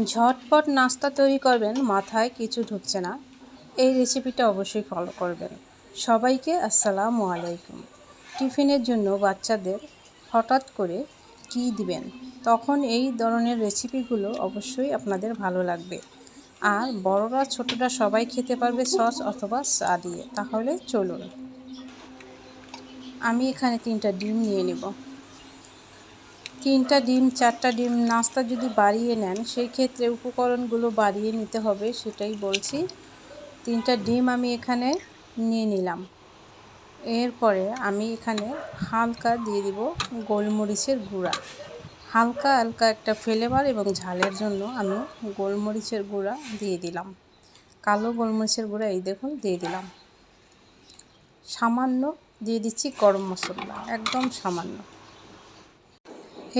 ঝটপট নাস্তা তৈরি করবেন, মাথায় কিছু ঢুকছে না। এই রেসিপিটা অবশ্যই ফলো করবেন। সবাইকে আসসালামু আলাইকুম। টিফিনের জন্য বাচ্চাদের হঠাৎ করে কী দিবেন? তখন এই ধরনের রেসিপিগুলো অবশ্যই আপনাদের ভালো লাগবে। আর বড়রা, ছোটরা সবাই খেতে পারবে সস অথবা চা দিয়ে। তাহলে চলুন। আমি এখানে তিনটা ডিম নিয়ে নেব। তিনটা ডিম, চারটা ডিম নাস্তা যদি বাড়িয়ে নেন সেই ক্ষেত্রে উপকরণগুলো বাড়িয়ে নিতে হবে সেটাই বলছি। তিনটা ডিম আমি এখানে নিয়ে নিলাম। এরপরে আমি এখানে হালকা দিয়ে দিব গোলমরিচের গুঁড়া। হালকা হালকা একটা ফ্লেভার এবং ঝালের জন্য আমি গোলমরিচের গুঁড়া দিয়ে দিলাম। কালো গোলমরিচের গুঁড়া এই দেখুন, দিয়ে দিলাম। সামান্য দিয়ে দিচ্ছি গরম মশলা, একদম সামান্য।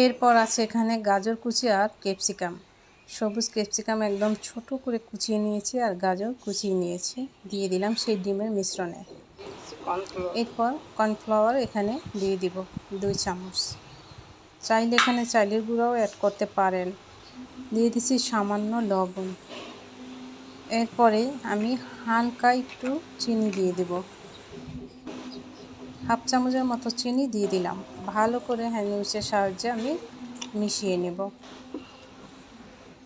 এরপর আছে এখানে গাজর কুচি আর ক্যাপসিকাম। সবুজ ক্যাপসিকাম একদম ছোট করে কুচিয়ে নিয়েছি আর গাজর কুচিয়ে নিয়েছি। দিয়ে দিলাম সেই ডিমের মিশ্রণে। এরপর কর্নফ্লাওয়ার এখানে দিয়ে দিব দুই চামচ। চাইলে এখানে চাইলের গুঁড়াও অ্যাড করতে পারেন। দিয়ে দিচ্ছি সামান্য লবণ। এরপরে আমি হালকা একটু চিনি দিয়ে দেব। হাফ চামচের মতো চিনি দিয়ে দিলাম। ভালো করে হ্যান্ডউইচের সাহায্যে আমি মিশিয়ে নেব।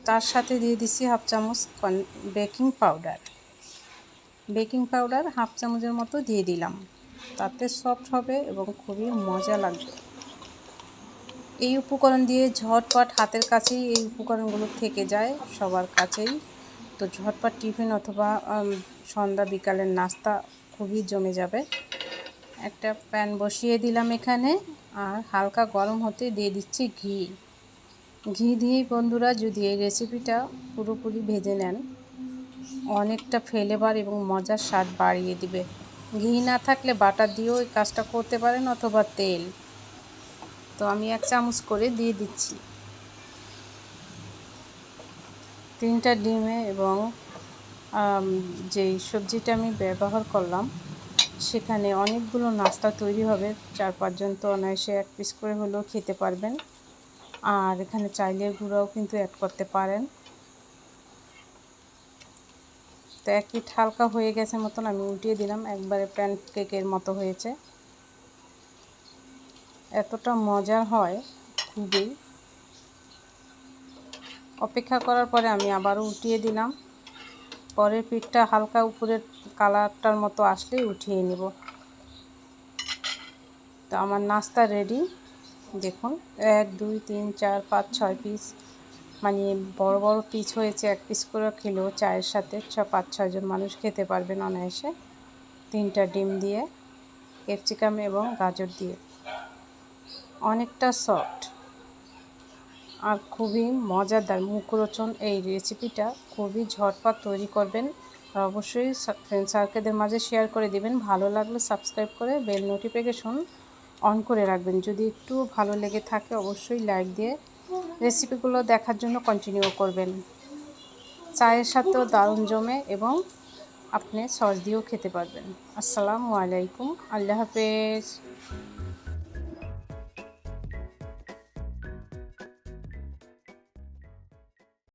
তার সাথে দিয়ে দিচ্ছি হাফ চামচ baking powder. Baking powder half চামচের মতো দিয়ে দিলাম। তাতে সফট হবে এবং খুবই মজা লাগবে। এই উপকরণ দিয়ে ঝটপট হাতের কাছেই এই উপকরণগুলো থেকে যায় সবার কাছেই। তো ঝটপট টিফিন অথবা সন্ধ্যা বিকালের নাস্তা খুবই জমে যাবে। একটা প্যান বসিয়ে দিলাম এখানে আর হালকা গরম হতে দিয়ে দিচ্ছি ঘি। ঘি দিয়েই বন্ধুরা যদি এই রেসিপিটা পুরোপুরি ভেজে নেন, অনেকটা ফ্লেভার এবং মজার স্বাদ বাড়িয়ে দিবে। ঘি না থাকলে বাটার দিয়েও এই কাজটা করতে পারেন অথবা তেল। তো আমি এক চামচ করে দিয়ে দিচ্ছি। তিনটা ডিমে এবং যেই সবজিটা আমি ব্যবহার করলাম সেখানে অনেকগুলো নাস্তা তৈরি হবে। চার পাঁচজন তো অনায়াসে এক পিস করে হলেও খেতে পারবেন। আর এখানে চাইলের গুঁড়াও কিন্তু অ্যাড করতে পারেন। তো এক পিঠ হালকা হয়ে গেছে মতন আমি উল্টিয়ে দিলাম। একবারে প্যান কেকের মতো হয়েছে। এতটা মজার হয় খুবই। অপেক্ষা করার পরে আমি আবারও উঠিয়ে দিলাম। পরের পিঠটা হালকা উপরের কালারটার মতো আসলেই উঠিয়ে নেব। তো আমার নাস্তা রেডি। দেখুন, এক, দুই, তিন, চার, পাঁচ, ছয় পিস। মানে বড় বড় পিস হয়েছে, এক পিস করে খেলেও চায়ের সাথে ছ, পাঁচ ছয়জন মানুষ খেতে পারবেন অনায়াসে। তিনটা ডিম দিয়ে, ক্যাপসিকাম এবং গাজর দিয়ে। অনেকটা সফট। আর খুবই মজাদার মুখরোচন এই রেসিপিটা খুবই ঝটপট তৈরি করবেন আর অবশ্যই ফ্রেন্ড সার্কেলদের মাঝে শেয়ার করে দিবেন। ভালো লাগলে সাবস্ক্রাইব করে বেল নোটিফিকেশন অন করে রাখবেন। যদি একটু ভালো লেগে থাকে অবশ্যই লাইক দিয়ে রেসিপিগুলো দেখার জন্য কন্টিনিউ করবেন। চায়ের সাথেও দারুণ জমে এবং আপনি সস দিয়েও খেতে পারবেন। আসসালামু আলাইকুম। আল্লাহ হাফেজ।